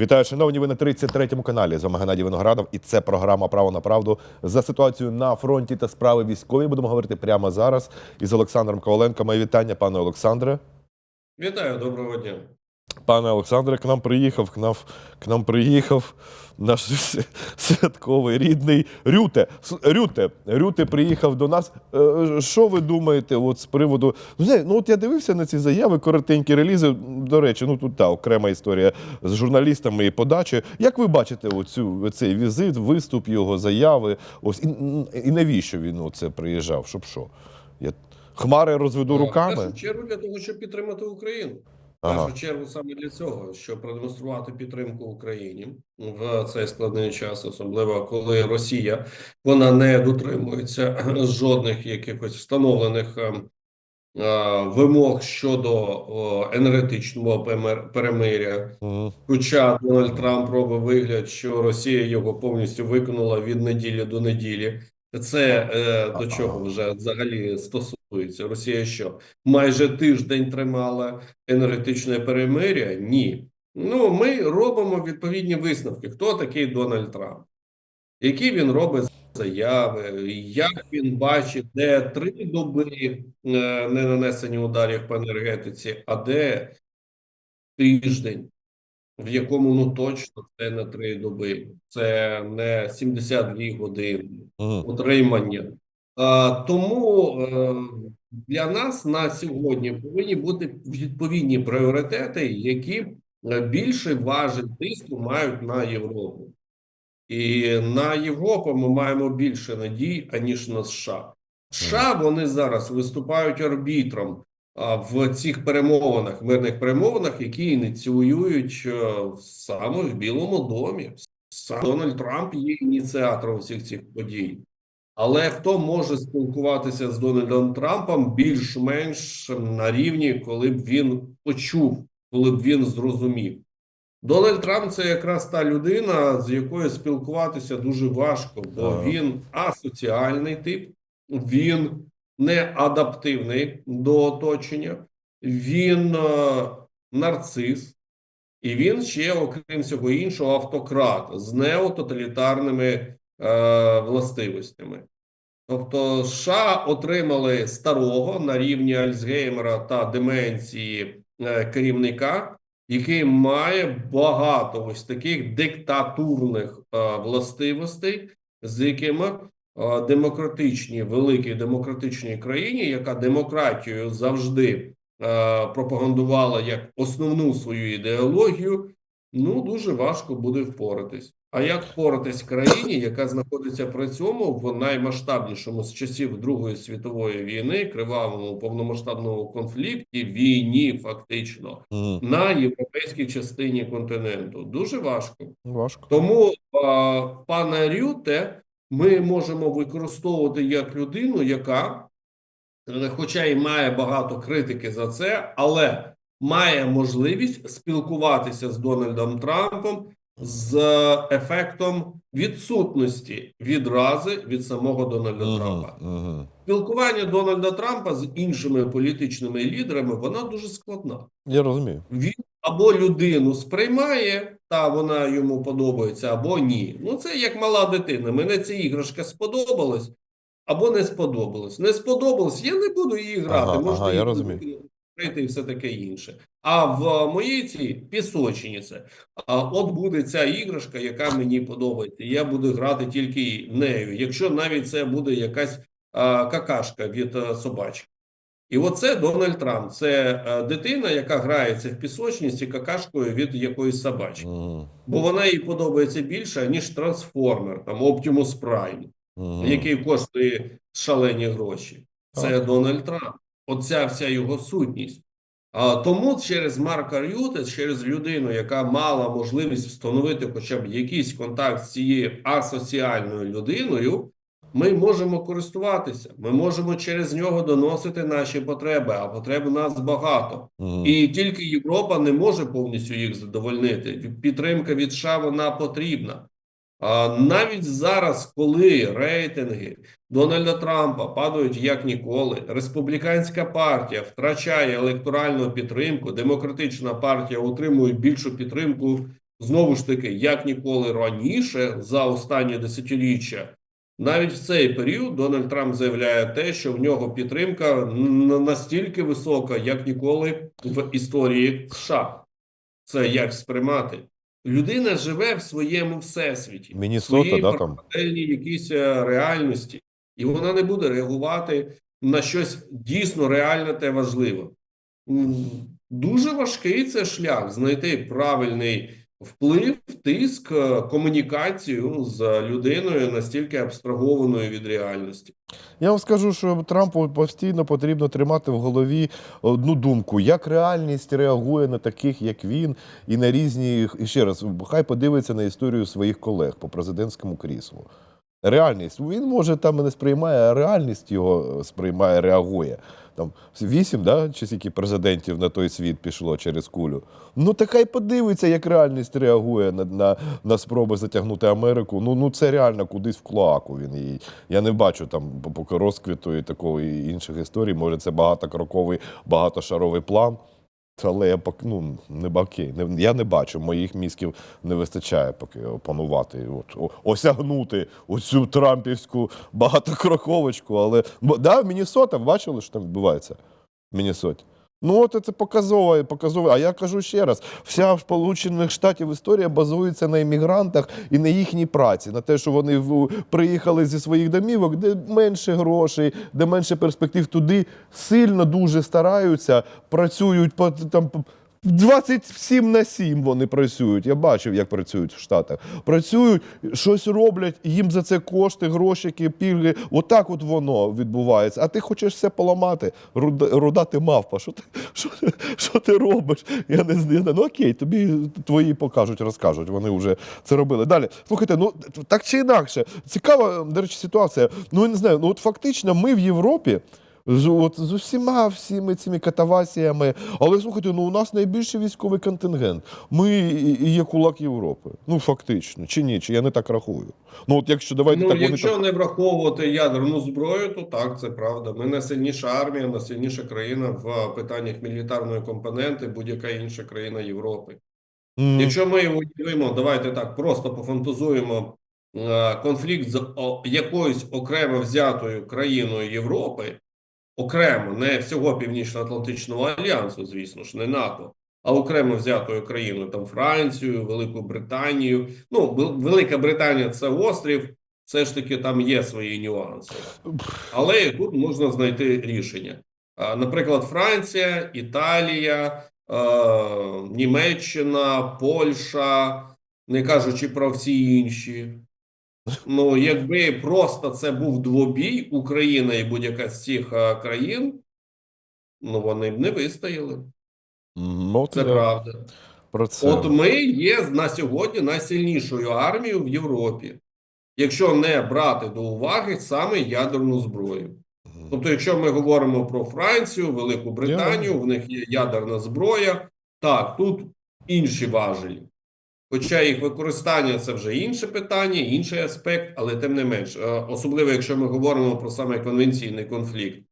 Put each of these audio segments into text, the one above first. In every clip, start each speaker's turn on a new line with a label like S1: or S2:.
S1: Вітаю, шановні, ви на 33-му каналі. З вами Геннадій Виноградов, і це програма Право на правду за ситуацію на фронті та справи військові. Будемо говорити прямо зараз із Олександром Коваленко. Моє вітання, пане Олександре.
S2: Вітаю, доброго дня.
S1: Пане Олександре, к нам приїхав, к нам, к нам приїхав наш святковий рідний Рюте. Рюте, Рюте приїхав до нас. Е, Що ви думаєте от з приводу? Ну, ну от я дивився на ці заяви, коротенькі релізи. До речі, ну тут та окрема історія з журналістами і подачі. Як ви бачите оцю, цей візит, виступ його, заяви? Ось і, і навіщо він оце приїжджав? Щоб що? Я хмари розведу
S2: В
S1: руками?
S2: першу чергу для того, щоб підтримати Україну. В
S1: Ага.
S2: першу чергу саме для цього, щоб продемонструвати підтримку Україні в цей складний час, особливо коли Росія вона не дотримується жодних якихось встановлених ем, е, вимог щодо о, енергетичного перемиря. Хоча Дональд Трамп робить вигляд, що Росія його повністю виконала від неділі до неділі. Це е, до чого вже взагалі стосується? Росія що майже тиждень тримала енергетичне перемиря? Ні. Ну ми робимо відповідні висновки. Хто такий Дональд Трамп? Які він робить заяви? Як він бачить, де три доби е, не нанесені ударів по енергетиці, а де тиждень? в якому ну точно це не три доби, це не 72 години
S1: Мгм.
S2: А, тому е, для нас на сьогодні повинні бути відповідні пріоритети, які е, більше важить тиску мають на Європу. І на Європу ми маємо більше надій, аніж на США. США вони зараз виступають арбітром в цих перемовинах, мирних перемовинах, які ініціюють е, саме в Білому домі. Сам Дональд Трамп є ініціатором всіх цих подій. Але хто може спілкуватися з Дональдом Трампом більш-менш на рівні, коли б він почув, коли б він зрозумів? Дональд Трамп це якраз та людина, з якою спілкуватися дуже важко, бо
S1: Ага.
S2: він асоціальний тип, він не адаптивний до оточення, він е, нарцис, і він ще, окрім всього іншого, автократ з неототалітарними властивостями. Тобто, США отримали старого на рівні Альцгеймера та деменції е, керівника, який має багато ось таких диктатурних е, властивостей, з якими е, демократичній, великій демократичній країні, яка демократію завжди е, пропагандувала як основну свою ідеологію, ну дуже важко буде впоратись. А як впоратись країні, яка знаходиться при цьому в наймасштабнішому з часів Другої світової війни, кривавому повномасштабному конфлікті, війні, фактично
S1: Мгм.
S2: на європейській частині континенту? Дуже важко.
S1: Важко.
S2: Тому а, пана Рюте ми можемо використовувати як людину, яка, е, хоча і має багато критики за це, але має можливість спілкуватися з Дональдом Трампом з ефектом відсутності відрази від самого Дональда
S1: Мгм.
S2: Трампа.
S1: Мгм.
S2: Спілкування Дональда Трампа з іншими політичними лідерами вона дуже складна.
S1: Я розумію.
S2: Він або людину сприймає, та вона йому подобається, або ні. Ну це як мала дитина. Мене ця іграшка сподобалась, або не сподобалась. Не сподобалось, я не буду її грати.
S1: Ага,
S2: Можна
S1: ага, я розумію.
S2: І все таке інше. А в моїй цій пісочниці, а от буде ця іграшка, яка мені подобається. Я буду грати тільки нею. Якщо навіть це буде якась а, какашка від а, собачки. І оце Дональд Трамп. Це е, дитина, яка грається в пісочниці какашкою від якоїсь собачки.
S1: Мгм.
S2: Бо вона їй подобається більше, ніж трансформер, там Optimus Prime,
S1: Мгм.
S2: який коштує шалені гроші. Це
S1: Так.
S2: Дональд Трамп. Оця вся його сутність. А тому через Марка Рюте, через людину, яка мала можливість встановити хоча б якийсь контакт з цією асоціальною людиною, ми можемо користуватися. Ми можемо через нього доносити наші потреби, а потреб у нас багато.
S1: Мгм.
S2: І тільки Європа не може повністю їх задовольнити. Підтримка від США вона потрібна. А навіть зараз, коли рейтинги Дональда Трампа падають як ніколи, республіканська партія втрачає електоральну підтримку, демократична партія отримує більшу підтримку знову ж таки, як ніколи раніше за останні десятиріччя, навіть в цей період Дональд Трамп заявляє те, що в нього підтримка настільки висока, як ніколи в історії США. Це як сприймати? Людина живе в своєму всесвіті,
S1: Міннесота,
S2: своїй
S1: да, там?
S2: якійсь е, реальності, і вона не буде реагувати на щось дійсно реальне та важливе. Дуже важкий це шлях знайти правильний вплив, тиск, е, комунікацію з людиною настільки абстрагованою від реальності.
S1: Я вам скажу, що Трампу постійно потрібно тримати в голові одну думку: як реальність реагує на таких, як він, і на різні. І ще раз, хай подивиться на історію своїх колег по президентському кріслу. Реальність. Він може там і не сприймає, а реальність його сприймає, реагує. Там вісім, да, чи скільки президентів на той світ пішло через кулю. Ну, та хай подивиться, як реальність реагує на, на, на спроби затягнути Америку. Ну, ну це реально кудись в клоаку він. І я не бачу там поки розквіту і такого і інших історій. Може, це багатокроковий, багатошаровий план. Але я ну, не баки. Не, я не бачу, моїх мізків не вистачає поки опанувати, от, осягнути оцю трампівську багатокроковочку. Але да, Міннесота, ви бачили, що там відбувається в Міннесоті? Ну, от це показово, показово. А я кажу ще раз: вся Сполучених Штатів історія базується на іммігрантах і на їхній праці, на те, що вони в- приїхали зі своїх домівок, де менше грошей, де менше перспектив туди сильно дуже стараються, працюють там. По- 27 на 7 вони працюють. Я бачив, як працюють в Штатах. Працюють, щось роблять, їм за це кошти, грошики, пільги. Отак от воно відбувається. А ти хочеш все поламати. Руда, ти мавпа. Що ти, що, що ти робиш? Я не знаю. Ну окей, тобі твої покажуть, розкажуть. Вони вже це робили. Далі, слухайте, ну так чи інакше, цікава, до речі, ситуація. Ну я не знаю, ну от фактично ми в Європі. З, от, з усіма всіми цими катавасіями. Але слухайте, ну у нас найбільший військовий контингент. Ми і, є кулак Європи. Ну фактично, чи ні? Чи я не так рахую? Ну от якщо давайте
S2: Ну,
S1: так вони
S2: якщо
S1: так.
S2: не враховувати ядерну зброю, то так, це правда. Ми найсильніша армія, найсильніша країна в питаннях мілітарної компоненти, будь-яка інша країна Європи.
S1: М,
S2: Якщо ми уявимо, давайте так просто пофантазуємо е, конфлікт з якоюсь окремо взятою країною Європи, окремо, не всього Північно-Атлантичного альянсу, звісно ж, не НАТО, а окремо взятою країною, там Францію, Велику Британію. Ну, Велика Британія це острів, все ж таки там є свої нюанси. Але тут можна знайти рішення. Наприклад, Франція, Італія, е, Німеччина, Польща, не кажучи про всі інші. Ну, якби просто це був двобій, Україна і будь-яка з цих е, країн, ну вони б не вистояли.
S1: от
S2: Це
S1: я
S2: правда.
S1: Про це.
S2: От ми є на сьогодні найсильнішою армією в Європі, якщо не брати до уваги саме ядерну зброю. Тобто, якщо ми говоримо про Францію, Велику Британію, в них є ядерна зброя, так, тут інші важелі. Хоча їх використання це вже інше питання, інший аспект, але тим не менш, е, особливо якщо ми говоримо про саме конвенційний конфлікт.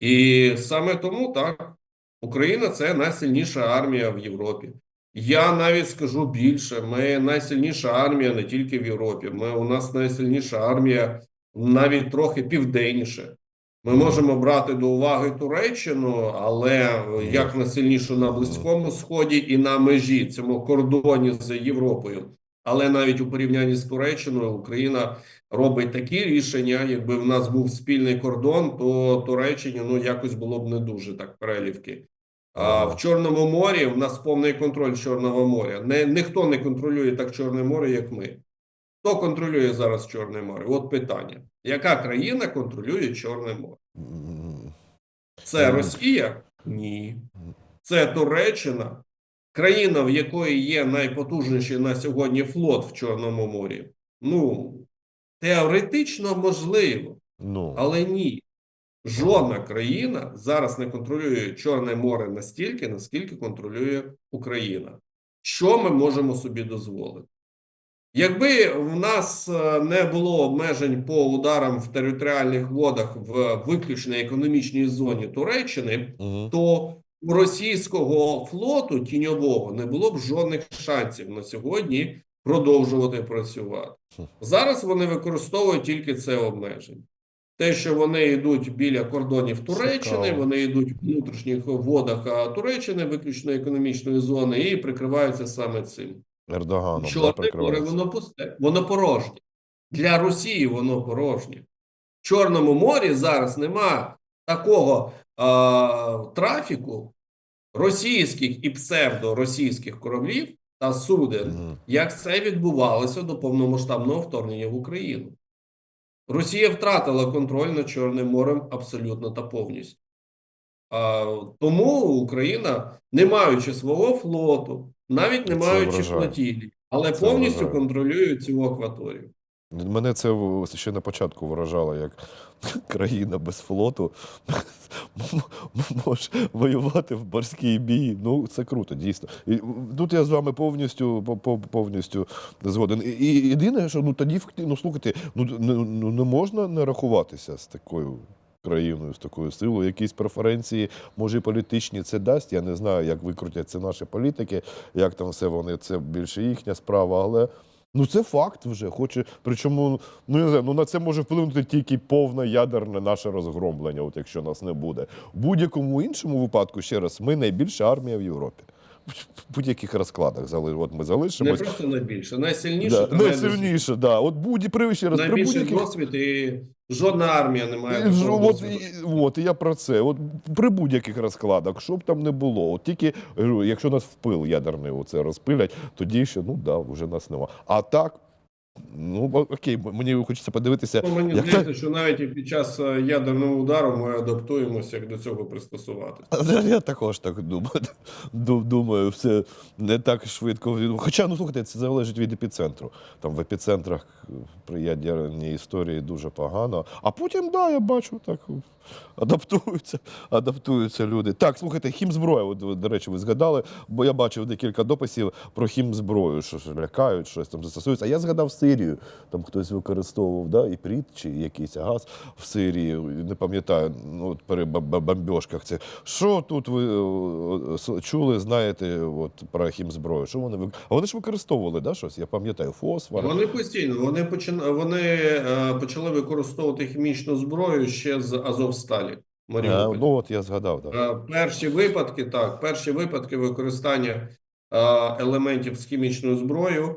S2: І саме тому так, Україна це найсильніша армія в Європі. Я навіть скажу більше: ми найсильніша армія не тільки в Європі. Ми у нас найсильніша армія навіть трохи південніше. Ми можемо брати до уваги Туреччину, але як найсильнішу на Близькому Сході і на межі цьому кордоні з Європою. Але навіть у порівнянні з Туреччиною Україна робить такі рішення. Якби в нас був спільний кордон, то Туреччині ну якось було б не дуже так перелівки. А в Чорному морі в нас повний контроль Чорного моря. Не ніхто не контролює так Чорне море, як ми. Хто контролює зараз Чорне море? От питання: яка країна контролює Чорне море? Це Росія? Ні. Це Туреччина, країна, в якої є найпотужніший на сьогодні флот в Чорному морі. Ну, теоретично можливо,
S1: Ну,
S2: але ні. Жодна країна зараз не контролює Чорне море настільки, наскільки контролює Україна. Що ми можемо собі дозволити? Якби в нас е, не було обмежень по ударам в територіальних водах в виключно економічній зоні Туреччини,
S1: мгм.
S2: то у російського флоту тіньового не було б жодних шансів на сьогодні продовжувати працювати. Зараз вони використовують тільки це обмеження. Те, що вони йдуть біля кордонів Туреччини,
S1: Цікаво.
S2: вони йдуть в внутрішніх водах Туреччини, виключно економічної зони, і прикриваються саме цим.
S1: Ердоганом, да,
S2: Чорне море воно пусте, воно порожнє. Для Росії воно порожнє. В Чорному морі зараз нема такого а, трафіку російських і псевдоросійських кораблів та суден,
S1: Мгм.
S2: як це відбувалося до повномасштабного вторгнення в Україну. Росія втратила контроль над Чорним морем абсолютно та повністю. А, тому Україна, не маючи свого флоту, навіть не маючи флотілі, але
S1: Це
S2: повністю
S1: вражає.
S2: контролює цю акваторію.
S1: Мене це ще на початку вражало, як країна без флоту може воювати в морській бій. Ну, це круто, дійсно. І тут я з вами повністю по- по- повністю згоден. І, єдине, що ну тоді ну слухайте, ну, не, ну не можна не рахуватися з такою. Країною з такою силою, якісь преференції, може, політичні це дасть. Я не знаю, як викрутять це наші політики, як там все вони, це більше їхня справа, але Ну, це факт вже. Хоче, причому, ну я не знаю, ну на це може вплинути тільки повне ядерне наше розгромлення, от якщо нас не буде. В будь-якому іншому випадку, ще раз, ми найбільша армія в Європі. В будь-яких розкладах От ми
S2: Не просто найбільше, найсильніше
S1: Да, найсильніше, да. От будь при ще раз
S2: найбільший
S1: будь-яких
S2: досвід, і жодна армія не має
S1: І
S2: такого
S1: От, і, от і я про це. От при будь-яких розкладах, що б там не було, от тільки говорю, якщо нас впил пил ядерний оце розпилять, тоді ще ну да, вже нас нема. А так, ну окей, мені хочеться подивитися,
S2: Ну, мені
S1: як
S2: здається, що навіть і під час е, ядерного удару ми адаптуємося, як до цього пристосуватися.
S1: Я також так думаю. Думаю, все не так швидко. Хоча, ну слухайте, це залежить від епіцентру. Там в епіцентрах при ядерній історії дуже погано. А потім, да, я бачу, так адаптуються, адаптуються люди. Так, слухайте, хімзброя, от, до речі, ви згадали, бо я бачив декілька дописів про хімзброю, що лякають, щось там застосується. А я згадав Сирію, там хтось використовував да, і пріт, чи якийсь газ в Сирії, не пам'ятаю, ну, от при бомбьошках це. Що тут ви чули, знаєте, от, про хімзброю? Що вони вик- А вони ж використовували, да, щось? Я пам'ятаю, фосфор.
S2: Вони постійно вони почина... вони е, почали використовувати хімічну зброю ще з Азовсталі.
S1: А, ну от я згадав, так.
S2: Е, Перші випадки, так, перші випадки використання е, елементів з хімічною зброєю е,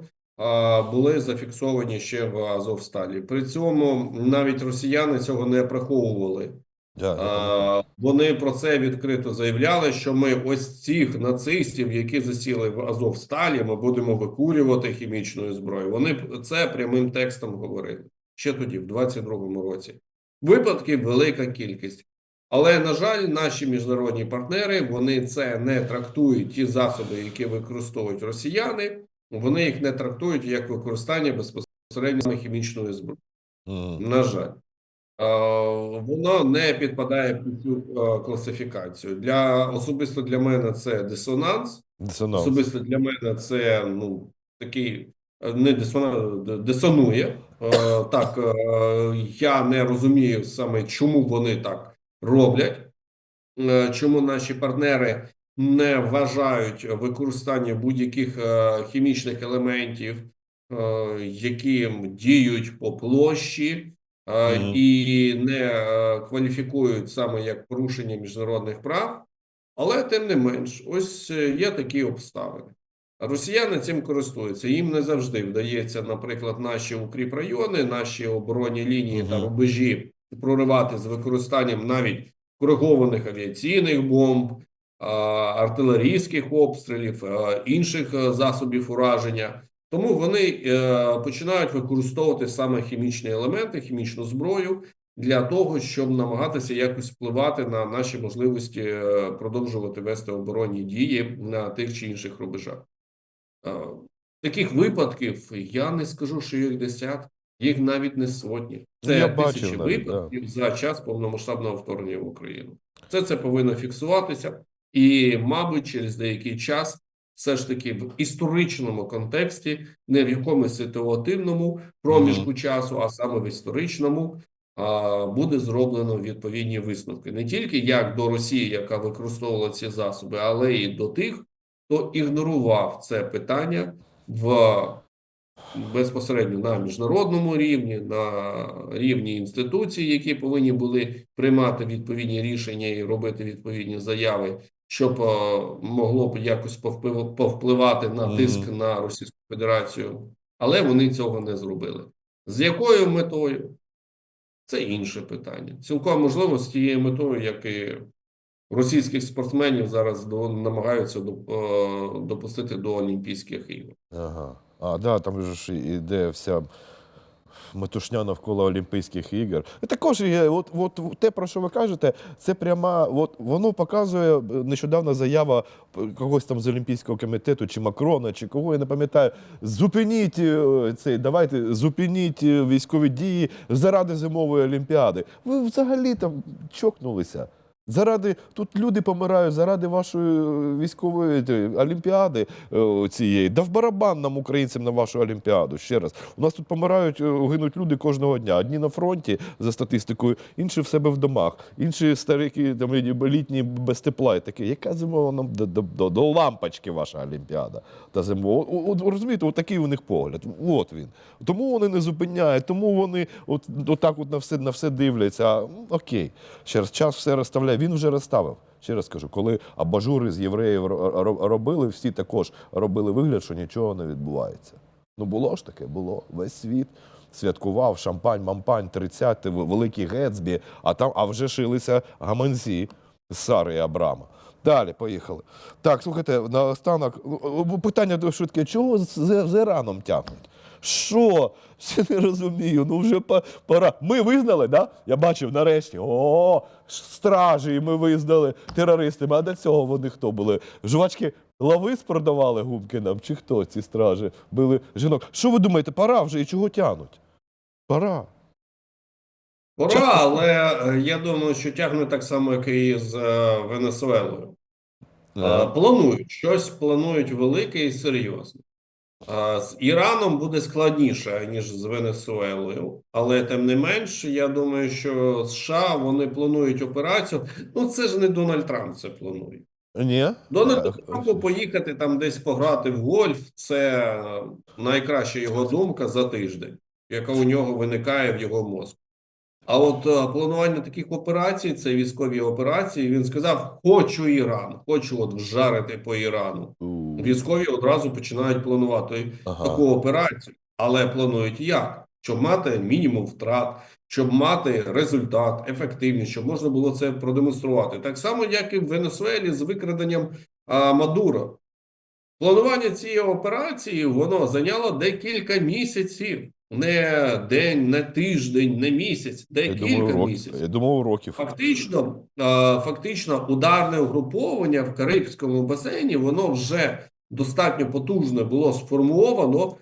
S2: були зафіксовані ще в Азовсталі. При цьому навіть росіяни цього не приховували.
S1: Пам'ятаю.
S2: Е, Вони про це відкрито заявляли, що ми ось цих нацистів, які засіли в Азовсталі, ми будемо викурювати хімічною зброєю. Вони це прямим текстом говорили ще тоді, в 22-му році. Випадків велика кількість. Але на жаль, наші міжнародні партнери вони це не трактують. Ті засоби, які використовують росіяни, вони їх не трактують як використання безпосередньо хімічної зброї. На жаль, воно не підпадає під цю е, класифікацію. Для особисто для мене це дисонанс.
S1: Дисонанс.
S2: Особисто для мене це ну такий е, не дисонанс, дисонує. Е, Так я не розумію саме, чому вони так роблять, чому наші партнери не вважають використання будь-яких е, хімічних елементів, е, які діють по площі.
S1: Мгм.
S2: І не кваліфікують саме як порушення міжнародних прав, але тим не менш, ось є такі обставини. Росіяни цим користуються. Їм не завжди вдається, наприклад, наші укріпрайони, наші оборонні лінії та рубежі проривати з використанням навіть коригованих авіаційних бомб, артилерійських обстрілів, інших е, засобів ураження. Тому вони е, починають використовувати саме хімічні елементи, хімічну зброю для того, щоб намагатися якось впливати на наші можливості е, продовжувати вести оборонні дії на тих чи інших рубежах. Таких випадків я не скажу, що їх десятки, їх навіть не сотні. Це
S1: я
S2: тисячі
S1: навіть,
S2: випадків за час повномасштабного вторгнення в Україну. Це це повинно фіксуватися, і, мабуть, через деякий час, все ж таки, в історичному контексті, не в якомусь ситуативному проміжку часу, а саме в історичному, а, буде зроблено відповідні висновки. Не тільки як до Росії, яка використовувала ці засоби, але і до тих, хто ігнорував це питання в безпосередньо на міжнародному рівні, на рівні інституцій, які повинні були приймати відповідні рішення і робити відповідні заяви, щоб е, могло б якось повпливати на тиск на Російську Федерацію, але вони цього не зробили. З якою метою? Це інше питання. Цілком можливо, з тією метою, як і російських спортсменів зараз до, намагаються е, допустити до Олімпійських ігор.
S1: Ага. А, да, там же ж іде вся метушня навколо Олімпійських ігор. І також є, от, от те, про що ви кажете, це пряма, от воно показує е, нещодавна заява когось там з Олімпійського комітету, чи Макрона, чи кого, я не пам'ятаю. Зупиніть е, цей, давайте, зупиніть е, військові дії заради зимової олімпіади. Ви взагалі там чокнулися. Заради тут люди помирають заради вашої е, військової е, олімпіади е, цієї. Да в барабан нам українцям на вашу олімпіаду. Ще раз. У нас тут помирають, гинуть люди кожного дня. Одні на фронті за статистикою, інші в себе в домах, інші старики там літні без тепла. І таке. Яка зимова нам до, до, до, до лампочки ваша олімпіада? Та зимова. От, розумієте, от такий у них погляд. От він. Тому вони не зупиняють, тому вони от, отак от на все, на все дивляться. Окей, ще раз час все розставляє. Він вже розставив. Ще раз кажу, коли абажури з євреїв ро- ро- робили, всі також робили вигляд, що нічого не відбувається. Ну було ж таке, було. Весь світ святкував шампань, мампань, 30 великі Гетсбі, а там а вже шилися гаманці з Сари і Абрама. Далі поїхали. Так, слухайте, наостанок ну, питання швидке. Чого з, з Іраном тягнуть? Що? Ще не розумію. Ну вже пора. Ми визнали, да? Я бачив нарешті. О, стражі, ми визнали терористами. А до цього вони хто були? Жвачки лавис продавали гумки нам, чи хто ці стражі били жінок? Що ви думаєте, пора вже і чого тягнуть? Пора.
S2: Пора, але е, я думаю, що тягнуть так само, як і з е, Венесуелою. Е, Планують щось, планують велике і серйозне. З Іраном буде складніше, ніж з Венесуелою, але тим не менш, я думаю, що США вони планують операцію. Ну, це ж не Дональд Трамп це планує.
S1: Ні?
S2: Дональду Трампу поїхати там десь пограти в гольф це найкраща його думка за тиждень, яка у нього виникає в його мозку. А от е, планування таких операцій, це військові операції. Він сказав: Хочу Іран, хочу от вжарити по Ірану. Військові одразу починають планувати
S1: ага.
S2: таку операцію, але планують як? Щоб мати мінімум втрат, щоб мати результат, ефективність, щоб можна було це продемонструвати. Так само, як і в Венесуелі з викраденням а, Мадуро. Планування цієї операції воно зайняло декілька місяців. Не день, не тиждень, не місяць,
S1: Я
S2: декілька
S1: думаю,
S2: місяців.
S1: я думав, років.
S2: Фактично, фактично, ударне угруповання в Карибському басейні воно вже достатньо потужне було сформовано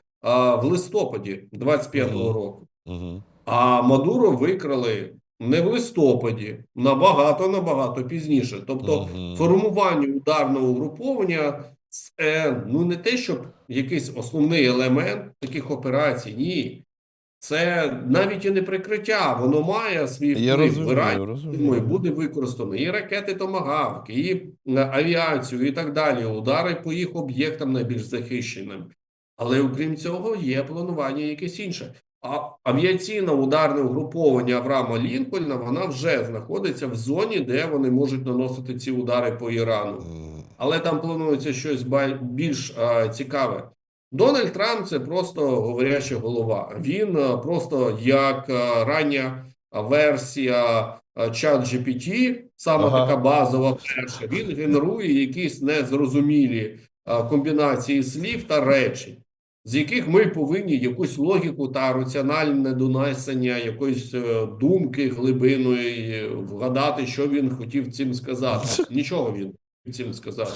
S2: в листопаді 25-го
S1: Мгм.
S2: року.
S1: Угу.
S2: А Мадуро викрали не в листопаді, набагато набагато пізніше. Тобто,
S1: Мгм.
S2: формування ударного угруповання це ну не те, щоб якийсь основний елемент таких операцій. Ні. Це навіть і не прикриття, воно має свій
S1: Я
S2: вплив Ірані.
S1: розумію, розумію.
S2: буде використано і ракети Томагавк, і авіацію, і так далі. Удари по їх об'єктам найбільш захищеним. Але окрім цього, є планування якесь інше. А авіаційне ударне угруповання Авраама Лінкольна вона вже знаходиться в зоні, де вони можуть наносити ці удари по Ірану. Але там планується щось більш цікаве. Дональд Трамп це просто говоряча голова. Він просто як рання версія чат GPT, саме
S1: Ага.
S2: така базова перша. Він генерує якісь незрозумілі комбінації слів та речень, з яких ми повинні якусь логіку та раціональне донесення якоїсь е, думки глибиної е, вгадати, що він хотів цим сказати. Нічого він цим сказати.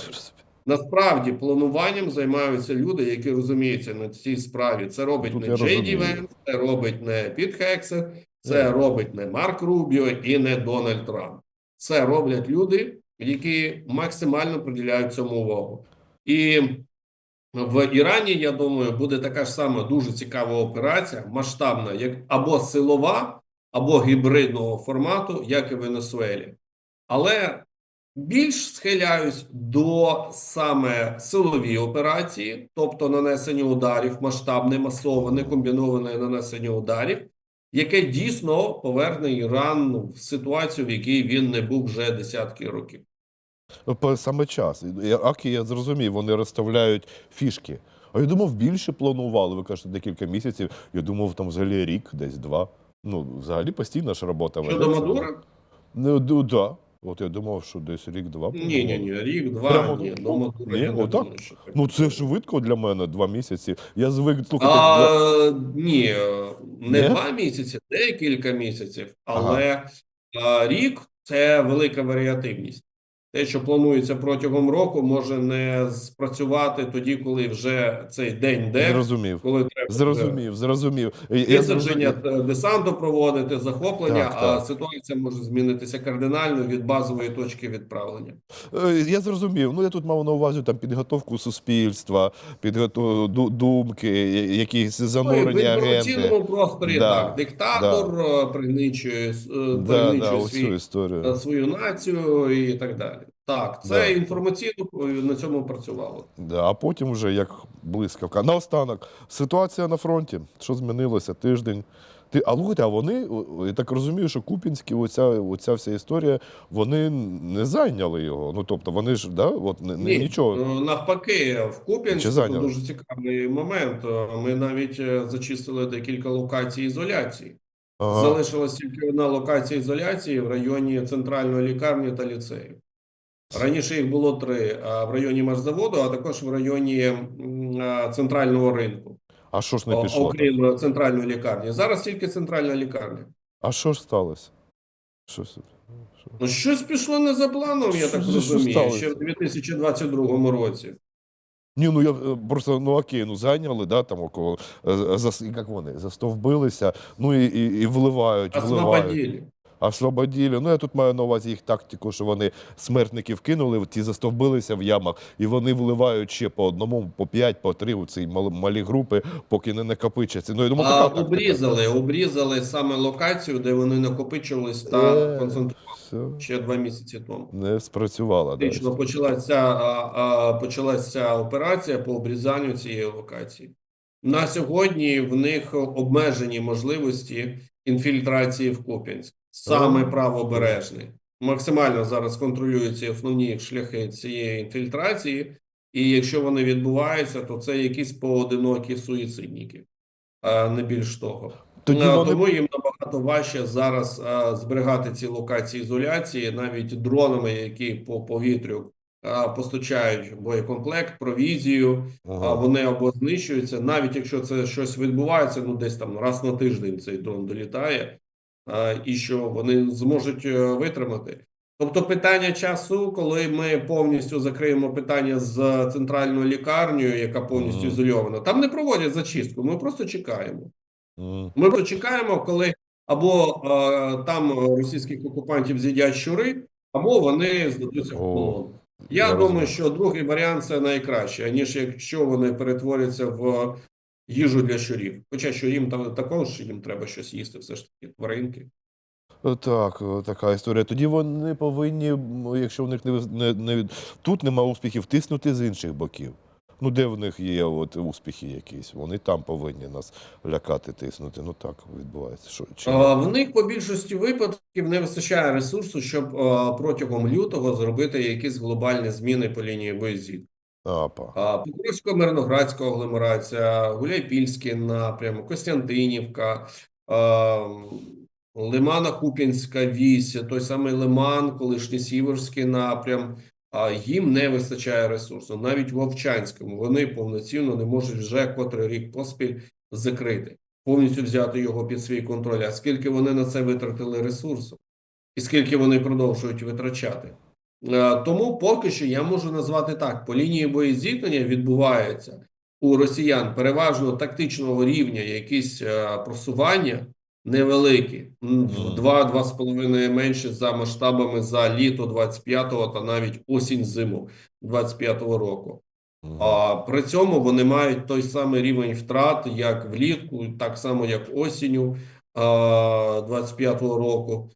S2: Насправді плануванням займаються люди, які розуміються на цій справі. Це робить
S1: Тут
S2: не
S1: я
S2: Джей Ді
S1: розумію.
S2: Венс, це робить не Піт Хексер, це робить не Марк Рубіо і не Дональд Трамп. Це роблять люди, які максимально приділяють цьому увагу. І в Ірані, я думаю, буде така ж сама дуже цікава операція, масштабна, як або силова, або гібридного формату, як і в Венесуелі. Але більш схиляюсь до саме силові операції, тобто нанесення ударів, масштабне, масоване, комбіноване нанесення ударів, яке дійсно поверне Іран в ситуацію, в якій він не був вже десятки років.
S1: Саме час. Аки я зрозумів, вони розставляють фішки. А я думав, більше планували. Ви кажете, декілька місяців. Я думав, там взагалі рік, десь два. Ну, взагалі постійна ж робота
S2: Щодо. Мадура?
S1: Ну, да. От я думав, що десь рік-два.
S2: Ні, ні, ні, рік, два,
S1: Прямо
S2: ні,
S1: ну, ні, отак?
S2: думаю, що.
S1: Ну це швидко для мене, два місяці. Я звик слухати. А,
S2: А, ні, не
S1: Ні?
S2: два місяці, декілька місяців, але ага. рік це велика варіативність. Те, що планується протягом року, може не спрацювати тоді, коли вже цей день де,
S1: Зрозумів.
S2: коли треба
S1: Зрозумів, зрозумів.
S2: Висадження е, десанту проводити, захоплення,
S1: Так,
S2: а ситуація може змінитися кардинально від базової точки відправлення.
S1: Е, Я зрозумів. Ну я тут мав на увазі там підготовку суспільства, підготовку думки, якісь
S2: Ну, в
S1: занурені агенти.
S2: інформаційному просторі
S1: Да,
S2: так. Диктатор с- е,
S1: Да,
S2: пригничує
S1: да, оцю
S2: свій
S1: історію.
S2: свою націю і так далі. Так, це
S1: Да.
S2: інформаційно е, на цьому працювало.
S1: Да, а потім вже як блискавка. Наостанок, ситуація на фронті. Що змінилося? Тиждень. Ти, а слухайте, а вони, я так розумію, що Купінські, оця, оця вся історія, вони не зайняли його. Ну тобто вони ж да, от, не,
S2: Ні,
S1: нічого.
S2: е, навпаки, в
S1: Чи
S2: Куп'янську дуже цікавий момент. Е, Ми навіть зачистили декілька локацій ізоляції.
S1: Ага.
S2: Залишилась тільки одна локація ізоляції в районі центральної лікарні та ліцею. Раніше їх було три: в районі Машзаводу, а також в районі центрального ринку,
S1: А що ж не пішло? так?
S2: окрім центральної лікарні. Зараз тільки центральна лікарня.
S1: А що ж сталося? Що.
S2: Ну, щось пішло не за планом, я
S1: Що-
S2: так
S1: що
S2: розумію, ще в 2022 році.
S1: Ні, ну я е, просто ну окей, ну зайняли, да, там около е, за як вони застовбилися, ну і, і, і вливають, вливають.
S2: Освободили.
S1: Ну я тут маю на увазі їх тактику, що вони смертників кинули, ті застовбилися в ямах, і вони вливають ще по одному, по п'ять, по три у ці малі групи, поки не накопичаться. Ну я думаю,
S2: А
S1: така тактика.
S2: обрізали, обрізали саме локацію, де вони накопичувались та
S1: Е,
S2: концентрувалися ще два місяці тому.
S1: не спрацювала. Да.
S2: Фактично почалася, а, а, почалася операція по обрізанню цієї локації. На сьогодні в них обмежені можливості інфільтрації в Куп'янськ, саме
S1: Ага.
S2: правобережний. Максимально зараз контролюються основні шляхи цієї інфільтрації, і якщо вони відбуваються, то це якісь поодинокі суїцидники, а не більш того.
S1: Тоді
S2: Е,
S1: вони
S2: Тому їм набагато важче зараз е, зберігати ці локації ізоляції, навіть дронами, які по повітрю е, постачають боєкомплект, провізію, а вони або знищуються, навіть якщо це щось відбувається, ну десь там раз на тиждень цей дрон долітає, і що вони зможуть е, витримати. Тобто питання часу, коли ми повністю закриємо питання з центральною лікарнею, яка повністю ізольована, там не проводять зачистку, ми просто чекаємо. Ми просто чекаємо, коли або е, там російських окупантів з'їдять щури, або вони здадуться в полон.
S1: я
S2: Я думаю,
S1: розумію.
S2: що другий варіант це найкраще, ніж якщо вони перетворяться в їжу для щурів. Хоча що їм там також їм треба щось їсти, все ж таки тваринки.
S1: Так, е, така історія. Тоді вони повинні, якщо в них не, не, не тут немає успіхів, тиснути з інших боків. Ну, де в них є от успіхи якісь? Вони там повинні нас лякати, тиснути. Ну так відбувається. Що, чи...
S2: В них по більшості випадків не вистачає ресурсу, щоб протягом лютого зробити якісь глобальні зміни по лінії боєзіт.
S1: Апа.
S2: Покровсько-Мирноградська агломерація, Гуляйпільський напрям, Костянтинівка, а, Лимано-Куп'янська вісь, той самий Лиман, колишній Сіверський напрям. А їм не вистачає ресурсу. Навіть в Вовчанському вони повноцінно не можуть вже котрий рік поспіль закрити, повністю взяти його під свій контроль. А скільки вони на це витратили ресурсу, і скільки вони продовжують витрачати? Е, Тому поки що я можу назвати так: по лінії боєзіткнення відбувається у росіян переважно тактичного рівня якісь е, просування невеликі, в
S1: Мгм.
S2: 2-2,5 менше за масштабами за літо 25-го та навіть осінь зиму 25-го року. А при цьому вони мають той самий рівень втрат, як влітку, так само як осінню. 25-го року.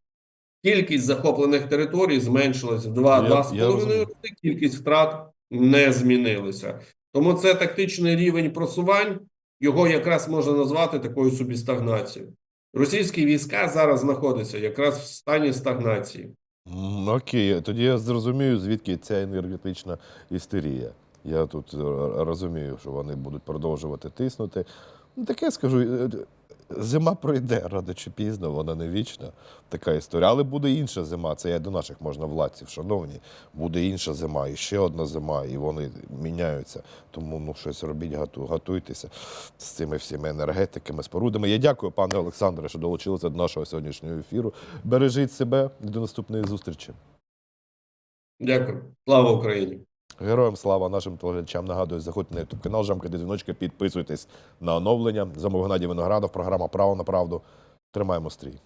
S2: Кількість захоплених територій зменшилась в
S1: Я-
S2: 2-2,5
S1: я розумію.
S2: рази, кількість втрат не змінилася. Тому це тактичний рівень просувань, його якраз можна назвати такою собі стагнацією. Російські війська зараз знаходяться якраз в стані стагнації.
S1: Окей, тоді я зрозумію, звідки ця енергетична істерія. Я тут е, розумію, що вони будуть продовжувати тиснути. Ну, таке скажу, е, зима пройде рано чи пізно, вона не вічна. Така історія. Але буде інша зима. Це я до наших можновладців, шановні. Буде інша зима, і ще одна зима, і вони міняються. Тому ну щось робіть, готу- готуйтеся з цими всіми енергетиками, спорудами. Я дякую, пане Олександре, що долучилися до нашого сьогоднішнього ефіру. Бережіть себе і до наступної зустрічі.
S2: Дякую. Слава Україні!
S1: Героям слава нашим телеглядачам. Нагадую, заходьте на YouTube канал, жамкайте дзвіночки, підписуйтесь на оновлення. Замов Геннадій Виноградов, програма Право на правду. Тримаємо стрій.